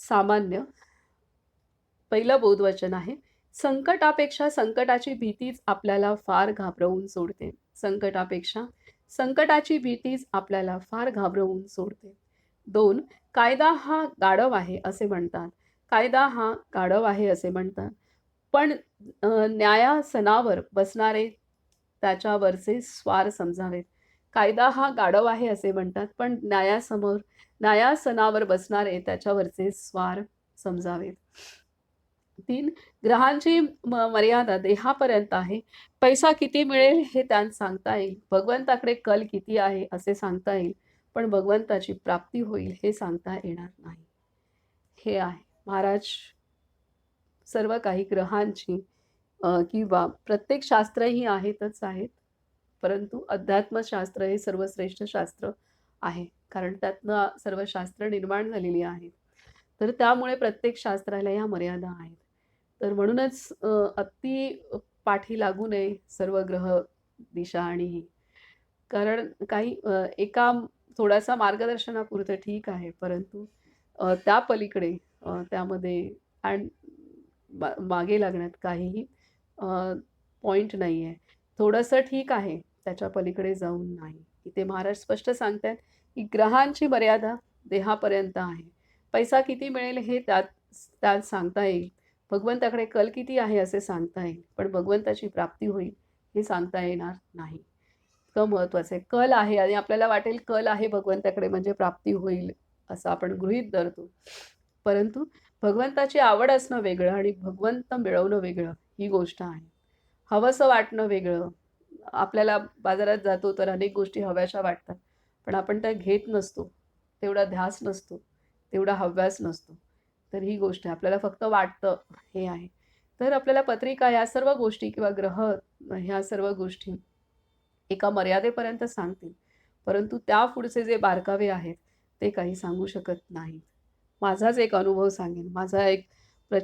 सामान्य. पहिलं बोधवचन आहे. संकटापेक्षा संकटाची भीतीच आपल्याला फार घाबरवून सोडते. संकटापेक्षा संकटाची भीतीच आपल्याला फार घाबरवून सोडते. दोन कायदा हा गाढव आहे असे म्हणतात. कायदा हा गाढव आहे असे म्हणतात. पण न्यायासनावर बसणारे त्याच्यावरचे स्वार समजावेत. कायदा हा गाढव आहे असे म्हणतात पण न्यायासमोर न्यायासनावर बसणारे त्याच्यावरचे स्वार समजावेत तीन ग्रहांची मर्यादा देहापर्यंत आहे. पैसा किती मिळेल हे त्यांना सांगता येईल. भगवंताकडे कल किती आहे असे सांगता येईल पण भगवंताची प्राप्ती होईल हे सांगता येणार नाही. हे आहे. महाराज सर्व काही ग्रहांची किंवा प्रत्येक शास्त्रही आहेतच आहेत. परंतु अध्यात्मशास्त्र हे सर्वश्रेष्ठ शास्त्र आहे. कारण त्यातनं सर्व शास्त्र निर्माण झालेली आहेत. तर त्यामुळे प्रत्येक शास्त्राला या मर्यादा आहेत. तर म्हणूनच अति पाठी लागू नये सर्व ग्रह दिशा आणि ही. कारण काही एका थोडासा मार्गदर्शनापुरतं ठीक आहे. परंतु त्या पलीकडे त्यामध्ये आणि मागे लागण्यात काहीही पॉईंट नाही आहे थोडंसं ठीक आहे. त्याच्या पलीकडे जाऊन नाही. इथे महाराज स्पष्ट सांगतात की ग्रहांची मर्यादा देहापर्यंत आहे. पैसा किती मिळेल हे त्यात त्यात सांगता येईल. भगवंताकडे कल किती आहे असे सांगता येईल. पण भगवंताची प्राप्ती होईल हे सांगता येणार नाही. इतकं महत्त्वाचं आहे. कल आहे आणि आपल्याला वाटेल कल आहे भगवंताकडे म्हणजे प्राप्ती होईल असं आपण गृहीत धरतो. परंतु भगवंताची आवड असणं वेगळं आणि भगवंत मिळवणं वेगळं ही गोष्ट आहे. हवंसं वाटणं वेगळं. आपल्याला बाजारात जातो तर अनेक गोष्टी हव्याशा वाटतात. पण आपण त्या घेत नसतो. तेवढा ध्यास नसतो. तेवढा हव्यास नसतो. तर ही गोष्ट आहे. आपल्याला फक्त वाटतं हे आहे. तर आपल्याला पत्रिका या सर्व गोष्टी किंवा ग्रह ह्या सर्व गोष्टी एका मर्यादेपर्यंत सांगतील. परंतु त्या पुढचे जे बारकावे आहेत ते काही सांगू शकत नाहीत. माझाच एक अनुभव सांगेन. माझा एक प्र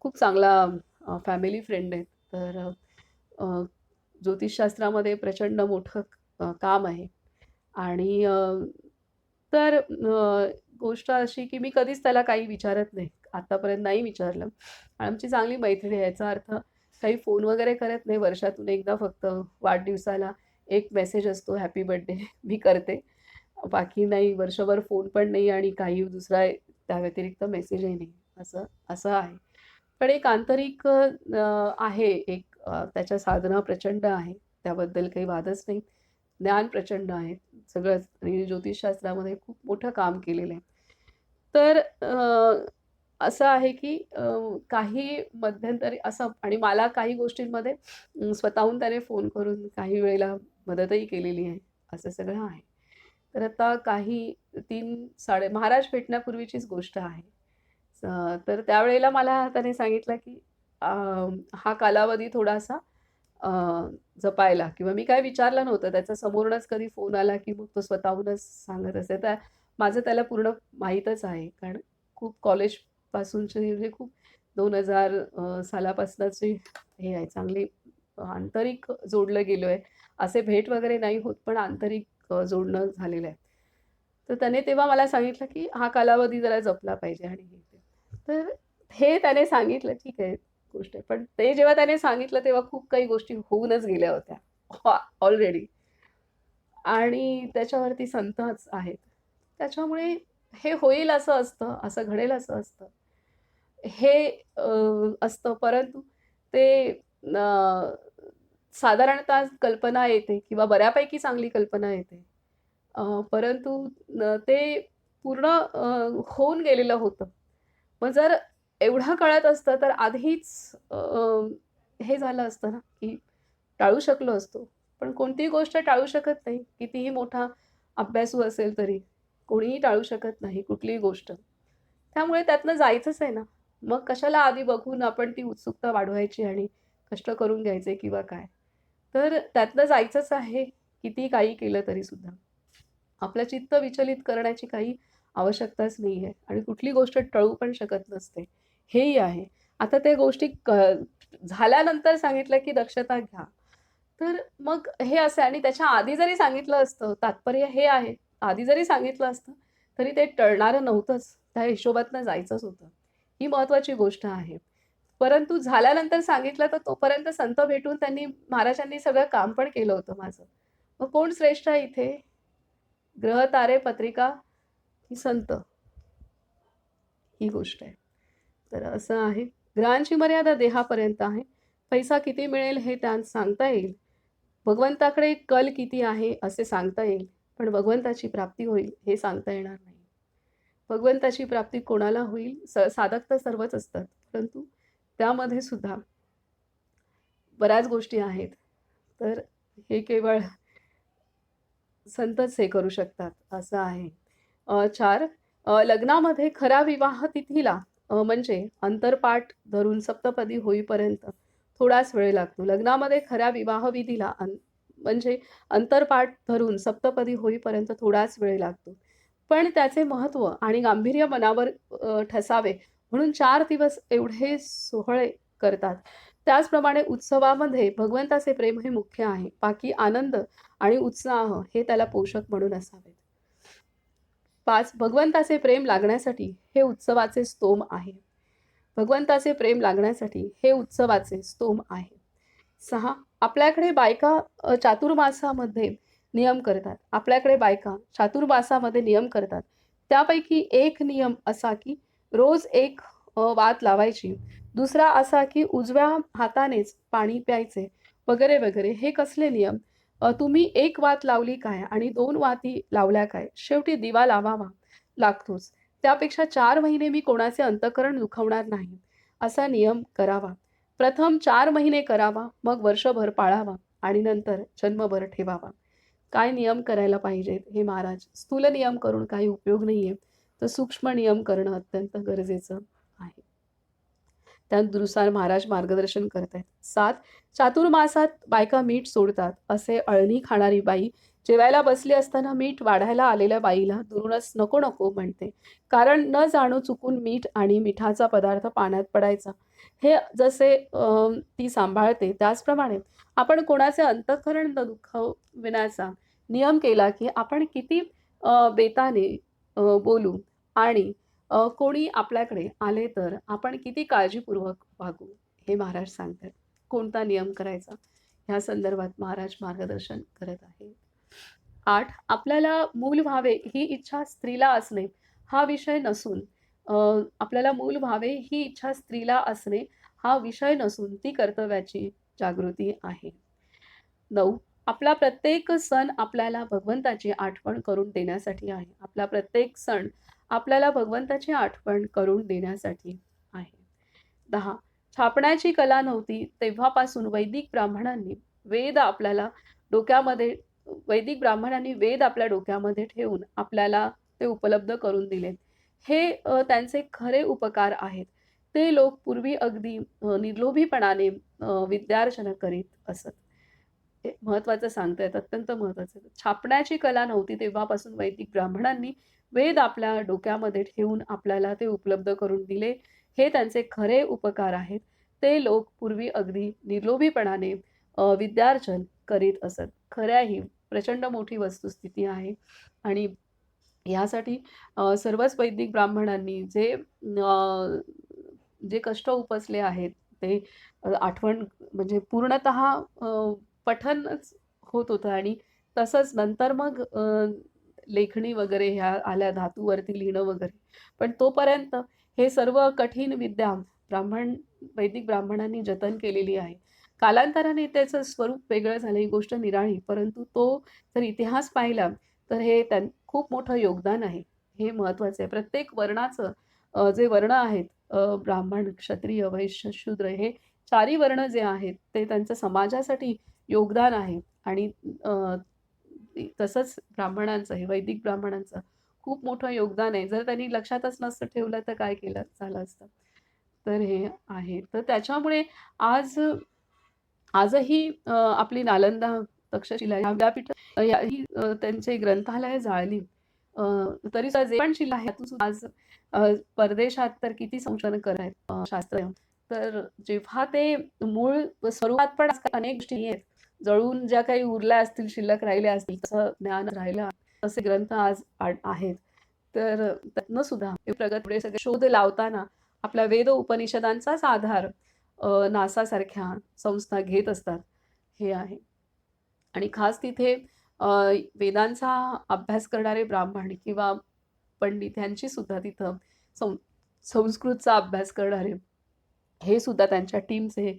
खूप चांगला फॅमिली फ्रेंड आहे. तर ज्योतिषशास्त्रामध्ये प्रचंड मोठं काम आहे. आणि तर गोष्ट अशी की मी कधीच त्याला काही विचारत नाही. आत्तापर्यंत नाही विचारलं. आमची चांगली मैत्रिणी आहे. याचा अर्थ काही फोन वगैरे करत नाही. वर्षातून एकदा फक्त वाढदिवसाला एक मेसेज असतो हॅपी बर्थडे. मी करते. बाकी नाही. वर्षभर फोन पण नाही आणि काही दुसरा त्या व्यतिरिक्त मेसेजही नाही. असं असं आहे. पण एक आंतरिक आहे. एक त्याच्या साधना प्रचंड आहे. त्याबद्दल काही वादच नाही. ज्ञान प्रचंड आहे. सगळं आणि ज्योतिषशास्त्रामध्ये खूप मोठं काम केलेलं आहे. तर असं आहे की काही मध्यंतरी असं आणि मला काही गोष्टींमध्ये स्वतःहून त्याने फोन करून काही वेळेला मदतही केलेली आहे. असं सगळं आहे. तर आता काही तीन साडे महाराज भेटण्यापूर्वीचीच गोष्ट आहे. तर त्यावेळेला मला त्याने सांगितलं की हा कालावधी थोडासा जपायला. किंवा मी काय विचारलं नव्हतं त्याचा समोरूनच कधी फोन आला की मग तो स्वतःहूनच सांगत असे तर माझं त्याला पूर्ण माहीतच आहे. कारण खूप कॉलेजपासूनचे म्हणजे खूप दोन हजार सालापासूनचे हे आहे. चांगली आंतरिक जोडलं गेलो आहे. असे भेट वगैरे नाही होत पण आंतरिक जोडणं झालेलं आहे. तर त्याने तेव्हा मला सांगितलं की हा कालावधी जरा जपला पाहिजे आणि तर हे त्याने सांगितलं ठीक आहे. गोष्ट आहे. पण ते जेव्हा त्याने सांगितलं तेव्हा खूप काही गोष्टी होऊनच गेल्या होत्या. ऑलरेडी आणि त्याच्यावरती संतच आहेत. त्याच्यामुळे हे होईल असं असतं असं घडेल असं असतं. हे असतं. परंतु ते साधारणतः कल्पना येते किंवा बऱ्यापैकी चांगली कल्पना येते. परंतु ते पूर्ण होऊन गेलेलं होतं. मग जर एवढं कळत असतं तर आधीच हे झालं असतं ना की टाळू शकलो असतो. पण कोणतीही गोष्ट टाळू शकत नाही. कितीही मोठा अभ्यासू हो असेल तरी कोणीही टाळू शकत नाही कुठलीही गोष्ट. त्यामुळे त्यातनं जायचंच आहे ना. मग कशाला आधी बघून आपण ती उत्सुकता वाढवायची आणि कष्ट करून घ्यायचे किंवा काय? तर त्यातनं जायचंच आहे किती काही केलं तरी सुद्धा. आपलं चित्त विचलित करण्याची काही आवश्यकताच नाही आहे आणि कुठली गोष्ट टळू पण शकत नसते. हेही आहे. आता त्या गोष्टी क झाल्यानंतर सांगितलं की दक्षता घ्या. तर मग हे असं आणि त्याच्या आधी जरी सांगितलं असतं तात्पर्य हे आहे. आधी जरी सांगितलं असतं तरी ते टळणारं नव्हतंच. त्या हिशोबातनं जायचंच होतं. ही महत्त्वाची गोष्ट आहे. परंतु झाल्यानंतर सांगितलं तर तोपर्यंत संत भेटून त्यांनी महाराजांनी सगळं काम पण केलं होतं माझं. मग कोण श्रेष्ठ आहे इथे? ग्रह तारे पत्रिका? ही संत. ही गोष्ट आहे. तर असं आहे. ग्रहांची मर्यादा देहापर्यंत आहे. पैसा किती मिळेल हे त्यात सांगता येईल. भगवंताकडे कल किती आहे असे सांगता येईल. पण भगवंताची प्राप्ती होईल हे सांगता येणार नाही. भगवंताची प्राप्ती कोणाला होईल? स साधक तर सर्वच असतात. परंतु त्यामध्ये सुद्धा बऱ्याच गोष्टी आहेत. तर हे केवळ संतच हे करू शकतात. असं आहे. चार लग्नामध्ये खरा विवाह तिथीला म्हणजे अंतरपाठ धरून सप्तपदी होईपर्यंत थोडाच वेळ लागतो. लग्नामध्ये खऱ्या विवाहविधीला अं अन म्हणजे अंतरपाठ धरून सप्तपदी होईपर्यंत थोडाच वेळ लागतो. पण त्याचे महत्त्व आणि गांभीर्य मनावर ठसावे म्हणून चार दिवस एवढे सोहळे करतात. त्याचप्रमाणे उत्सवामध्ये भगवंताचे प्रेम हे मुख्य आहे. बाकी आनंद आणि उत्साह हे त्याला पोषक म्हणून असावेत. पाच भगवंताचे प्रेम लागण्यासाठी हे उत्सवाचे स्तोम आहे. भगवंताचे प्रेम लागण्यासाठी हे उत्सवाचे स्तोम आहे. सहा आपल्याकडे बायका चातुर्मासामध्ये नियम करतात. आपल्याकडे बायका चातुर्मासामध्ये नियम करतात. त्यापैकी एक नियम असा की रोज एक वात लावायची. दुसरा असा की उजव्या हातानेच पाणी प्यायचे. वगैरे वगैरे. हे कसले नियम? तुम्ही एक वात लावली काय आणि दोन वाती लावल्या काय? शेवटी दिवा लावावा लागतोच. त्यापेक्षा चार महिने मी कोणाचे अंतकरण दुखवणार नाही. असा नियम करावा. प्रथम चार महिने करावा मग वर्षभर पाळावा आणि नंतर जन्मभर ठेवावा. काय नियम करायला पाहिजेत हे महाराज? स्थूल नियम करून काही उपयोग नाही आहे तर सूक्ष्म नियम करणं अत्यंत गरजेचं. त्यानुसार महाराज मार्गदर्शन करत आहेत सात चातुर्मासात बायका मीठ सोडतात असे अळणी खाणारी बाई जेवायला बसली असताना मीठ वाढायला आलेल्या बाईला दुरूनच नको नको म्हणते. कारण न जाणू चुकून मीठ आणि मिठाचा पदार्थ पाण्यात पडायचा. हे जसे ती सांभाळते त्याचप्रमाणे आपण कोणाचे अंतःकरण न दुखविण्याचा नियम केला की आपण किती बेताने बोलू आणि कोणी आपल्याकडे आले तर आपण किती काळजीपूर्वक वागू हे महाराज सांगतात. कोणता नियम करायचा? ह्या संदर्भात महाराज मार्गदर्शन करत आहे आठ आपल्याला मूल व्हावे ही इच्छा स्त्रीला असणे हा विषय नसून आपल्याला मूल व्हावे ही इच्छा स्त्रीला असणे हा विषय नसून ती कर्तव्याची जागृती आहे. नऊ आपला प्रत्येक सण आपल्याला भगवंताची आठवण करून देण्यासाठी आहे. आपला प्रत्येक सण आपल्याला भगवंताची आठवण करून देण्यासाठी आहे. दहा छापण्याची कला नव्हती तेव्हापासून वैदिक ब्राह्मणांनी वेद आपल्याला डोक्यामध्ये वैदिक ब्राह्मणांनी वेद आपल्या डोक्यामध्ये ठेवून आपल्याला ते उपलब्ध करून दिलेत हे त्यांचे खरे उपकार आहेत. ते लोक पूर्वी अगदी निर्लोभीपणाने विद्यार्जन विद्यार्चना करीत असत. हे महत्वाचं सांगतायत अत्यंत महत्वाचं छापण्याची कला नव्हती तेव्हापासून वैदिक ब्राह्मणांनी वेद आपल्या डोक्यामध्ये ठेवून आपल्याला ते उपलब्ध करून दिले. हे त्यांचे खरे उपकार आहेत. ते लोक पूर्वी अगदी निर्लोभीपणाने विद्यार्जन करीत असत. खऱ्याही प्रचंड मोठी वस्तुस्थिती आहे. आणि ह्यासाठी सर्वच वैदिक ब्राह्मणांनी जे जे कष्ट उपसले आहेत ते आठवण म्हणजे पूर्णतः पठनच होत होतं. आणि तसंच नंतर मग लेखणी वगैरे ह्या आल्या धातूवरती लिहिणं वगैरे. पण तोपर्यंत हे सर्व कठीण विद्या ब्राह्मण वैदिक ब्राह्मणांनी जतन केलेली आहे. कालांतराने त्याचं स्वरूप वेगळं झालं ही गोष्ट निराळी. परंतु तो जर इतिहास पाहिला तर हे त्यां खूप मोठं योगदान आहे. हे महत्त्वाचं आहे. प्रत्येक वर्णाचं जे वर्ण आहेत ब्राह्मण क्षत्रिय वैश्य शूद्र हे चारी वर्ण जे आहेत ते त्यांचं समाजासाठी योगदान आहे. आणि तसंच ब्राह्मणांचं हे वैदिक ब्राह्मणांचं खूप मोठं योगदान आहे. जर त्यांनी लक्षातच नसतं ठेवलं तर काय केलं झालं असतं. तर हे आहे. तर त्याच्यामुळे आज आजही आपली नालंदा तक्षशिला विद्यापीठ या- ही त्यांचे ग्रंथालय जाळली. तरी जे पण शिला आहे आज परदेशात तर किती संशोधन करायत शास्त्र तर जेव्हा ते मूळ स्वरूपात पण अनेक गोष्टी आहेत जळून ज्या काही उरल्या असतील शिल्लक राहिल्या असतील तसं ज्ञान राहिलं तसे ग्रंथ आज आहेत. तर त्यातनं सुद्धा प्रगत पुढे सगळे शोध लावताना आपल्या वेद उपनिषदांचाच आधार नासासारख्या संस्था घेत असतात. हे आहे. आणि खास तिथे वेदांचा अभ्यास करणारे ब्राह्मण किंवा पंडित यांची सुद्धा तिथं सं संस्कृतचा अभ्यास करणारे हे सुद्धा त्यांच्या टीमचे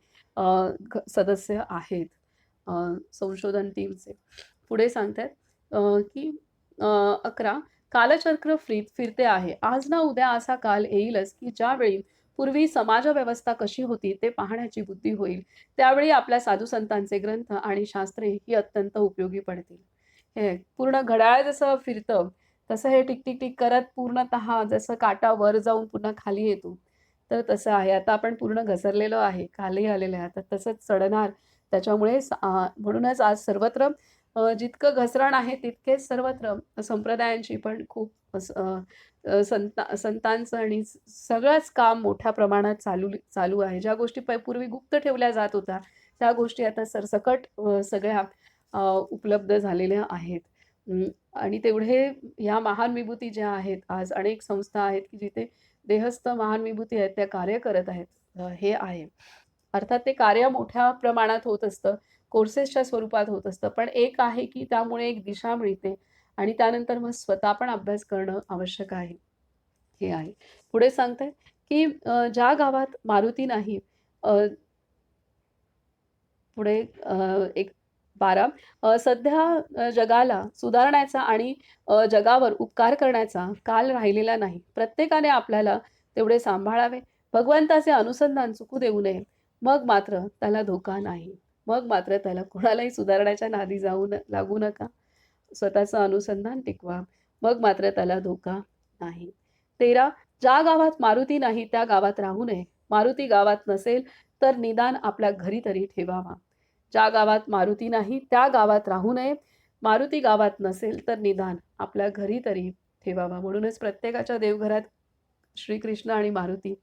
सदस्य आहेत. संशोधन टीमचे पुढे सांगतात की अकरा कालचक्र फिर फिरते आहे. आज ना उद्या असा काल येईलच की ज्यावेळी पूर्वी समाज व्यवस्था कशी होती ते पाहण्याची बुद्धी होईल. त्यावेळी आपल्या साधू संतांचे ग्रंथ आणि शास्त्रे ही अत्यंत उपयोगी पडतील. हे पूर्ण घड्याळ जसं फिरतं तसं हे टिकटिक टिक टिक करत पूर्णतः जसं काटा वर जाऊन पुन्हा खाली येतो. तर तसं आहे. आता आपण पूर्ण घसरलेलो आहे. खाली आलेलं आहे. आता तसंच चढणार त्याच्यामुळे म्हणूनच आज सर्वत्र जितकं घसरण आहे तितकेच सर्वत्र संप्रदायांची पण खूप संता संतांचं आणि सगळंच काम मोठ्या प्रमाणात चालू चालू आहे. ज्या गोष्टी पूर्वी गुप्त ठेवल्या जात होत्या त्या गोष्टी आता सरसकट सगळ्या उपलब्ध झालेल्या आहेत. आणि तेवढे ह्या महान विभूती ज्या आहेत आज अनेक संस्था आहेत की जिथे देहस्थ महान विभूती आहेत त्या कार्य करत आहेत हे आहे. अर्थात ते कार्य मोठ्या प्रमाणात होत असतं. कोर्सेसच्या स्वरूपात होत असतं. पण एक आहे की त्यामुळे एक दिशा मिळते आणि त्यानंतर मग स्वतः पण अभ्यास करणं आवश्यक आहे. हे आहे. पुढे सांगताय की ज्या गावात मारुती नाही पुढे एक बारा सध्या जगाला सुधारण्याचा आणि जगावर उपकार करण्याचा काल राहिलेला नाही. प्रत्येकाने आपल्याला तेवढे सांभाळावे. भगवंताचे अनुसंधान चुकू देऊ नये. मग मात्र त्याला धोका नाही. मग मात्र त्याला कोणालाही सुधारण्याच्या नादी जाऊ न लागू नका. स्वतःचं अनुसंधान टिकवा. मग मात्र त्याला धोका नाही. तेरा ज्या गावात मारुती नाही त्या गावात राहू नये. मारुती गावात नसेल तर निदान आपल्या घरी तरी ठेवावा. ज्या गावात मारुती नाही त्या गावात राहू नये. मारुती गावात नसेल तर निदान आपल्या घरी तरी ठेवावा. म्हणूनच प्रत्येकाच्या देवघरात श्रीकृष्ण आणि मारुती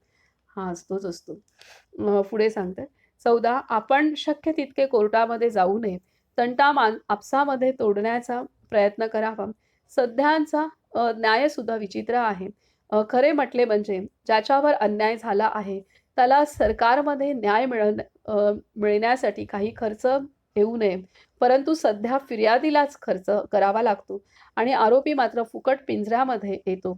हा असतोच असतो. पुढे सांगते. चौदा आपण शक्य तितके कोर्टामध्ये जाऊ नये. तंटामान आपसामध्ये तोडण्याचा प्रयत्न करावा. सध्यांचा न्याय न्यायसुद्धा विचित्र आहे. खरे म्हटले म्हणजे ज्याच्यावर अन्याय झाला आहे त्याला सरकारमध्ये न्याय मिळण मिळण्यासाठी काही खर्च येऊ नये. परंतु सध्या फिर्यादीलाच खर्च करावा लागतो आणि आरोपी मात्र फुकट पिंजऱ्यामध्ये येतो.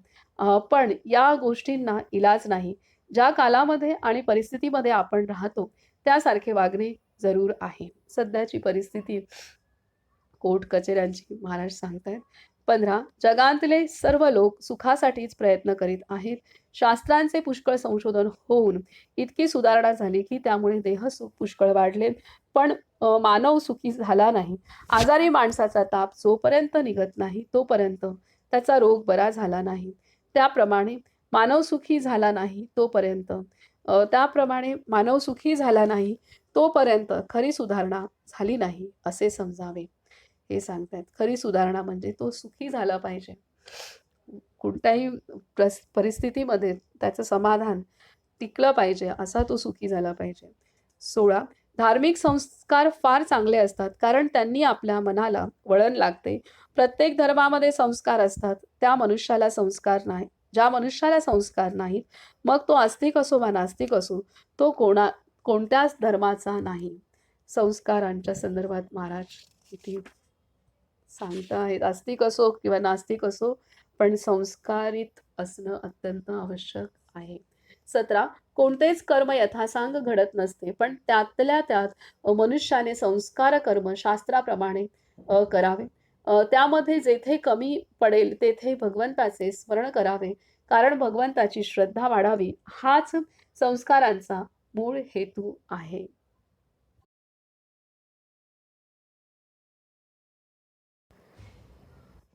पण या गोष्टींना इलाज नाही. ज्या कालामध्ये आणि परिस्थितीमध्ये आपण राहतो त्यासारखे वागणे जरूर आहे. सध्याची परिस्थिती कोर्ट कचेऱ्यांची महाराज सांगतायत. पंधरा जगातले सर्व लोक सुखासाठीच प्रयत्न करीत आहेत. शास्त्रांचे पुष्कळ संशोधन होऊन इतकी सुधारणा झाली की त्यामुळे देहसुख पुष्कळ वाढले. पण मानव सुखी झाला नाही. आजारी माणसाचा ताप जोपर्यंत निघत नाही तोपर्यंत त्याचा रोग बरा झाला नाही. त्याप्रमाणे मानव सुखी झाला नाही तोपर्यंत. त्याप्रमाणे मानव सुखी झाला नाही तोपर्यंत खरी सुधारणा झाली नाही असे समजावे. हे सांगतायत खरी सुधारणा म्हणजे तो सुखी झाला पाहिजे. कोणत्याही प्रस परिस्थितीमध्ये त्याचं समाधान टिकलं पाहिजे असा तो सुखी झाला पाहिजे. सोळा धार्मिक संस्कार फार चांगले असतात कारण त्यांनी आपल्या मनाला वळण लागते. प्रत्येक धर्मामध्ये संस्कार असतात त्या मनुष्याला संस्कार नाही. ज्या मनुष्याला संस्कार नाहीत मग तो आस्तिक असो वा नास्तिक असो तो कोणा कोणत्याच धर्माचा नाही. संस्कारांच्या संदर्भात महाराज किती सांगता आहेत. आस्तिक असो किंवा नास्तिक असो पण संस्कारित असणं अत्यंत आवश्यक आहे. सतरा कोणतेच कर्म यथासांग घडत नसते पण त्यातल्या त्यात मनुष्याने संस्कार कर्म शास्त्राप्रमाणे करावे. त्यामध्ये जेथे कमी पडेल तेथे भगवंताचे स्मरण करावे. कारण भगवंताची श्रद्धा वाढावी हाच संस्कारांचा मूळ हेतू आहे.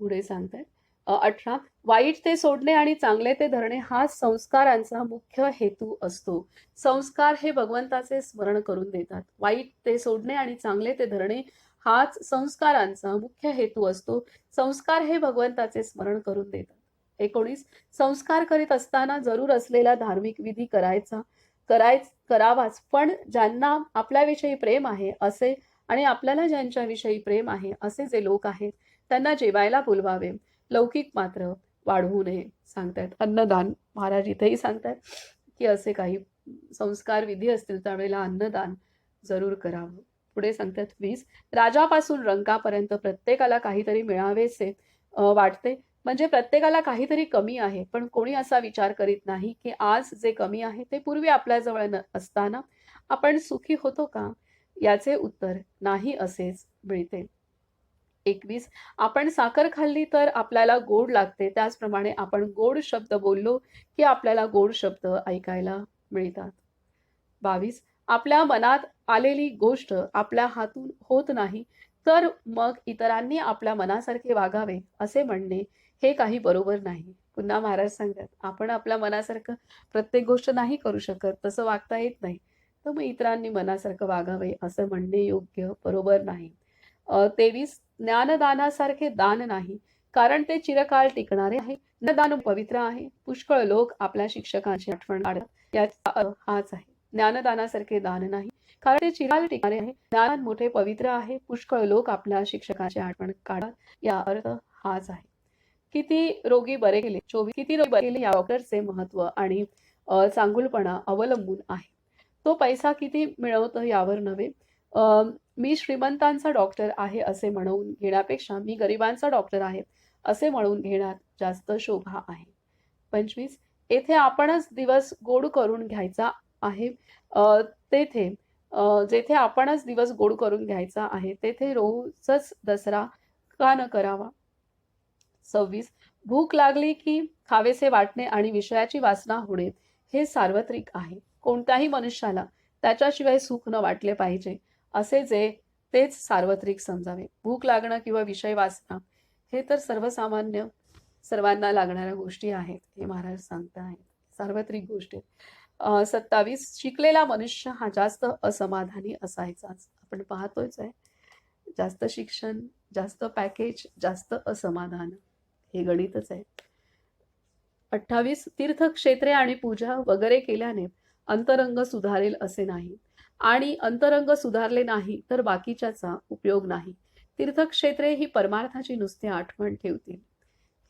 पुढे सांगताय अठरा. वाईट ते सोडणे आणि चांगले ते धरणे हा संस्कारांचा मुख्य हेतू असतो. संस्कार हे भगवंताचे स्मरण करून देतात. वाईट ते सोडणे आणि चांगले ते धरणे हाच संस्कारांचा मुख्य हेतू असतो. संस्कार हे भगवंताचे स्मरण करून देतात. एकोणीस संस्कार करीत असताना जरूर असलेला धार्मिक विधी करायचा. कराय करावाच पण ज्यांना आपल्याविषयी प्रेम आहे असे आणि आपल्याला ज्यांच्याविषयी प्रेम आहे असे जे लोक आहेत त्यांना जेवायला बोलवावे. लौकिक मात्र वाढवू नये सांगतायत. अन्नदान महाराज इथेही सांगतायत की असे काही संस्कार विधी असतील त्यावेळेला अन्नदान जरूर करावं. पुढे सांगतात वीस. राजापासून रंकापर्यंत प्रत्येकाला काहीतरी मिळावेसे वाटते. म्हणजे प्रत्येकाला काहीतरी कमी आहे. पण कोणी असा विचार करीत नाही की आज जे कमी आहे ते पूर्वी आपल्याजवळ न असताना आपण सुखी होतो का? याचे उत्तर नाही असेच मिळते. एकवीस. आपण साखर खाल्ली तर आपल्याला गोड लागते. त्याचप्रमाणे आपण गोड शब्द बोललो की आपल्याला गोड शब्द ऐकायला मिळतात. बावीस. आपल्या मनात आलेली गोष्ट आपल्या हातून होत नाही तर मग इतरांनी आपल्या मनासारखे वागावे असे म्हणणे हे काही बरोबर नाही. पुन्हा महाराज सांगतात आपण आपल्या मनासारखं प्रत्येक गोष्ट नाही करू शकत तसं वागता येत नाही. तर मग इतरांनी मनासारखं वागावे असं म्हणणे योग्य बरोबर नाही. तेवीस ज्ञानदानासारखे दान नाही कारण ते चिरकाळ टिकणारे आहे. ज्ञानदान पवित्र आहे. पुष्कळ लोक आपल्या शिक्षकांची आठवण काढतात. याचा हाच आहे. ज्ञानदानासारखे दान नाही. कारण ते चिराल टिकणारे आहे. ज्ञान मोठे पवित्र आहे. पुष्कळ लोक आपल्या शिक्षकाची आठवण काढतात. या अर्थ हाच आहे. किती रोगी बरे केले. चोवीस किती रोगी बरे केले या डॉक्टरचे महत्त्व आणि चांगुलपणा अवलंबून आहे. तो पैसा किती मिळवतो यावर नव्हे. मी श्रीमंतांचा डॉक्टर आहे असे म्हणून घेण्यापेक्षा मी गरिबांचा डॉक्टर आहे असे म्हणून घेण्यात जास्त शोभा आहे. पंचवीस येथे आपणच दिवस गोड करून घ्यायचा आहे. तेथे जेथे आपणच दिवस गोड करून घ्यायचा आहे तेथे रोजच दसरा का न करावा? सव्वीस भूक लागली की खावेसे वाटणे आणि विषयाची वासना होणे हे सार्वत्रिक आहे. कोणत्याही मनुष्याला त्याच्याशिवाय सुख न वाटले पाहिजे असे जे तेच सार्वत्रिक समजावे. भूक लागणं किंवा विषय वाचणं हे तर सर्वसामान्य सर्वांना लागणाऱ्या गोष्टी आहेत हे महाराज सांगता आहेत सार्वत्रिक गोष्टी आहेत. सत्तावीस शिकलेला मनुष्य हा जास्त असमाधानी असायचाच. आपण पाहतोच आहे. जास्त शिक्षण जास्त पॅकेज जास्त असमाधान हे गणितच आहे. अठ्ठावीस तीर्थक्षेत्रे आणि पूजा वगैरे केल्याने अंतरंग सुधारेल असे नाही. आणि अंतरंग सुधारले नाही तर बाकीच्याचा उपयोग नाही. तीर्थक्षेत्रे ही परमार्थाची नुसती आठवण ठेवतील.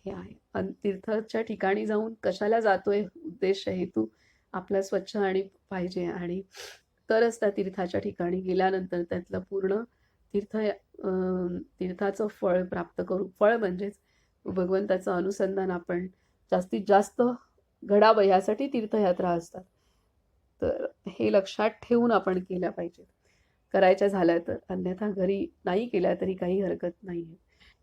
हे आहे. अन तीर्थच्या ठिकाणी जाऊन कशाला जातोय? उद्देश हेतू आपला स्वच्छ आणि पाहिजे. आणि तरच त्या तीर्थाच्या ठिकाणी गेल्यानंतर त्यातलं पूर्ण तीर्थ अं, तीर्थाचं फळ प्राप्त करू. फळ म्हणजेच भगवंताचं अनुसंधान आपण जास्तीत जास्त घडावं यासाठी तीर्थयात्रा असतात. तर हे लक्षात ठेवून आपण केल्या पाहिजेत. करायच्या झाल्या तर अन्यथा घरी नाही केल्या तरी काही हरकत नाही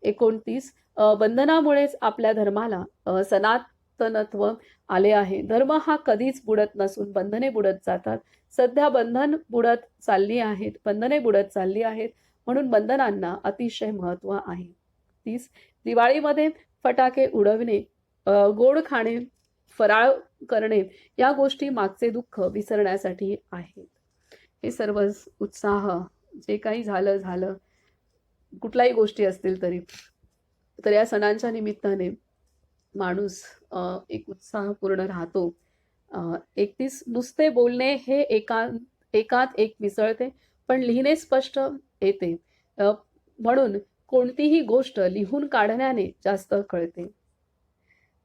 एकोणतीस बंधनामुळेच आपल्या धर्माला सनात सनातनत्व आले आहे. धर्म हा कधीच बुडत नसून बंधने बुडत जातात. सध्या बंधन बुडत चालली आहेत बंधने बुडत चालली आहेत म्हणून बंधनांना अतिशय महत्त्व आहे. तीस दिवाळीमध्ये फटाके उडवणे गोड खाणे फराळ करणे या गोष्टी मागचे दुःख विसरण्यासाठी आहेत. हे सर्व उत्साह जे काही झालं झालं. कुठल्याही गोष्टी असतील तरी. तर या सणांच्या निमित्ताने माणूस एक उत्साहपूर्ण राहतो. एकतीस नुसते बोलणे हे एका एकात एक मिसळते पण लिहिणे स्पष्ट येते. म्हणून कोणतीही गोष्ट लिहून काढण्याने जास्त कळते.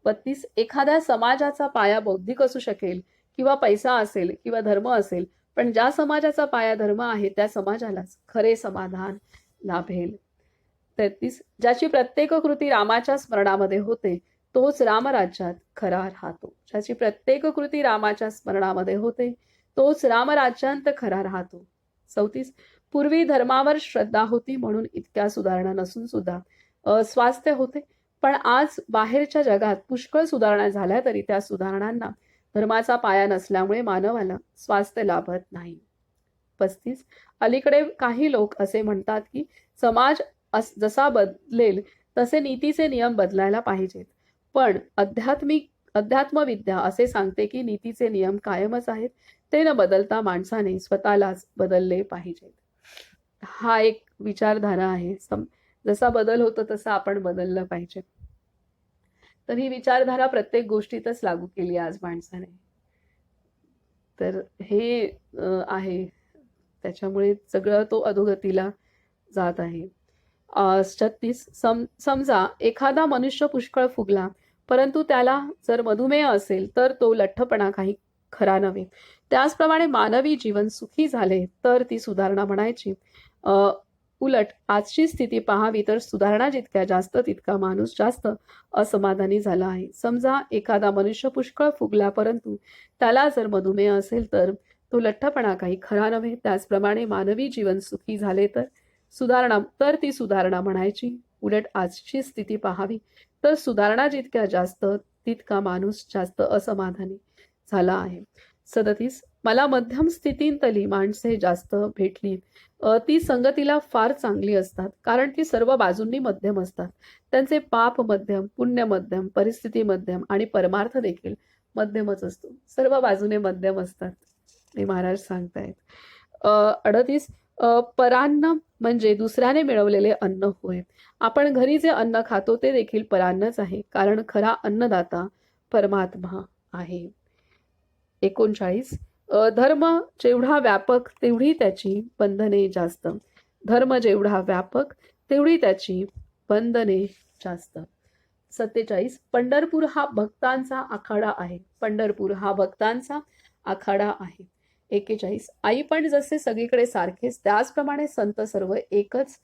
बत्तीस एखाद्या समाजाचा पाया बौद्धिक असू शकेल किंवा पैसा असेल किंवा धर्म असेल पण ज्या समाजाचा पाया धर्म आहे त्या समाजालाच खरे समाधान लाभेल. तेहतीस ज्याची प्रत्येक कृती रामाच्या स्मरणामध्ये होते तोच रामराज्यात खरा राहतो. ज्याची प्रत्येक कृती रामाच्या स्मरणामध्ये होते तोच रामराज्यांत खरा राहतो. चौतीस पूर्वी धर्मावर श्रद्धा होती म्हणून इतक्या सुधारणा नसून सुद्धा अस्वास्थ्य होते. पण आज बाहेरच्या जगात पुष्कळ सुधारणा झाल्या तरी त्या सुधारणांना धर्माचा पाया नसल्यामुळे मानवाला स्वास्थ्य लाभत नाही. पस्तीस अलीकडे काही लोक असे म्हणतात की समाज अस जसा बदलेल तसे नीतीचे नियम बदलायला पाहिजेत. पण आध्यात्मिक अध्यात्मविद्या असे सांगते की नीतीचे नियम कायमच आहेत ते न बदलता माणसाने स्वतःलाच बदलले पाहिजेत. हा एक विचारधारा आहे. सम जसा बदल होतो तसा आपण बदललं पाहिजे. तर ही विचारधारा प्रत्येक गोष्टीतच लागू केली आज माणसाने. तर हे आहे. त्याच्यामुळे सगळं तो अधोगतीला जात आहे. छत्तीस सम समजा एखादा मनुष्य पुष्कळ फुगला परंतु त्याला जर मधुमेह असेल तर तो लठ्ठपणा काही खरा नव्हे. त्याचप्रमाणे मानवी जीवन सुखी झाले तर ती सुधारणा म्हणायची. उलट आजची स्थिती पाहावी तर सुधारणा जितक्या जास्त तितका माणूस जास्त असमाधानी झाला आहे. समजा एखादा मनुष्य पुष्कळ फुगला परंतु त्याला जर मधुमेह असेल तर तो लठ्ठपणा काही खरा नव्हे. त्याचप्रमाणे मानवी जीवन सुखी झाले तर सुधारणा तर ती सुधारणा म्हणायची. उलट आजची स्थिती पाहावी तर सुधारणा जितक्या जास्त तितका माणूस जास्त असमाधानी झाला आहे. सदतीस मला मध्यम स्थितींतली माणसे जास्त भेटली. ती संगतीला फार चांगली असतात कारण ती सर्व बाजूंनी मध्यम असतात. त्यांचे पाप मध्यम पुण्य मध्यम परिस्थिती मध्यम आणि परमार्थ देखील मध्यमच असतो. सर्व बाजूने मध्यम असतात हे महाराज सांगतायत. अडतीस परान्न म्हणजे दुसऱ्याने मिळवलेले अन्न होय. आपण घरी जे अन्न खातो ते देखील परान्नच आहे कारण खरा अन्नदाता परमात्मा आहे. एकोणचाळीस. धर्म जेवढा व्यापक तेवढी त्याची बंधने जास्त. धर्म जेवढा व्यापक तेवढी त्याची बंधने जास्त. सत्तेचाळीस. पंढरपूर हा भक्तांचा आखाडा आहे. पंढरपूर हा भक्तांचा आखाडा आहे. एकेचाळीस. आई पण जसे सगळीकडे सारखेच त्याचप्रमाणे संत सर्व एकच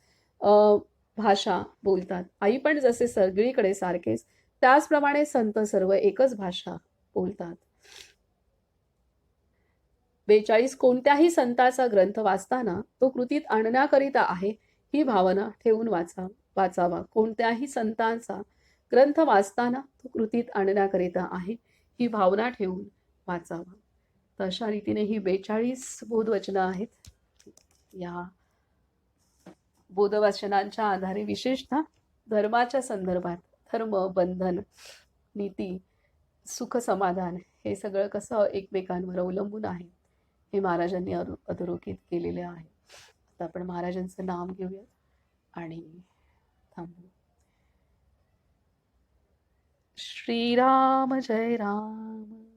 भाषा बोलतात. आई पण जसे सगळीकडे सारखेच त्याचप्रमाणे संत सर्व एकच भाषा बोलतात. बेचाळीस. कोणत्याही संताचा ग्रंथ वाचताना तो कृतीत आणण्याकरिता आहे ही भावना ठेवून वाचा वाचावा. कोणत्याही संतांचा ग्रंथ वाचताना तो कृतीत आणण्याकरिता आहे ही भावना ठेवून वाचावा. तर अशा रीतीने ही बेचाळीस बोधवचनं आहेत. या बोधवचनांच्या आधारे विशेषतः धर्माच्या संदर्भात धर्म बंधन नीती सुख समाधान हे सगळं कसं एकमेकांवर अवलंबून आहे हे महाराजांनी अधोरेखित केलेले आहे. आता आपण महाराजांचं नाम घेऊया आणि थांबू. श्रीराम जय राम.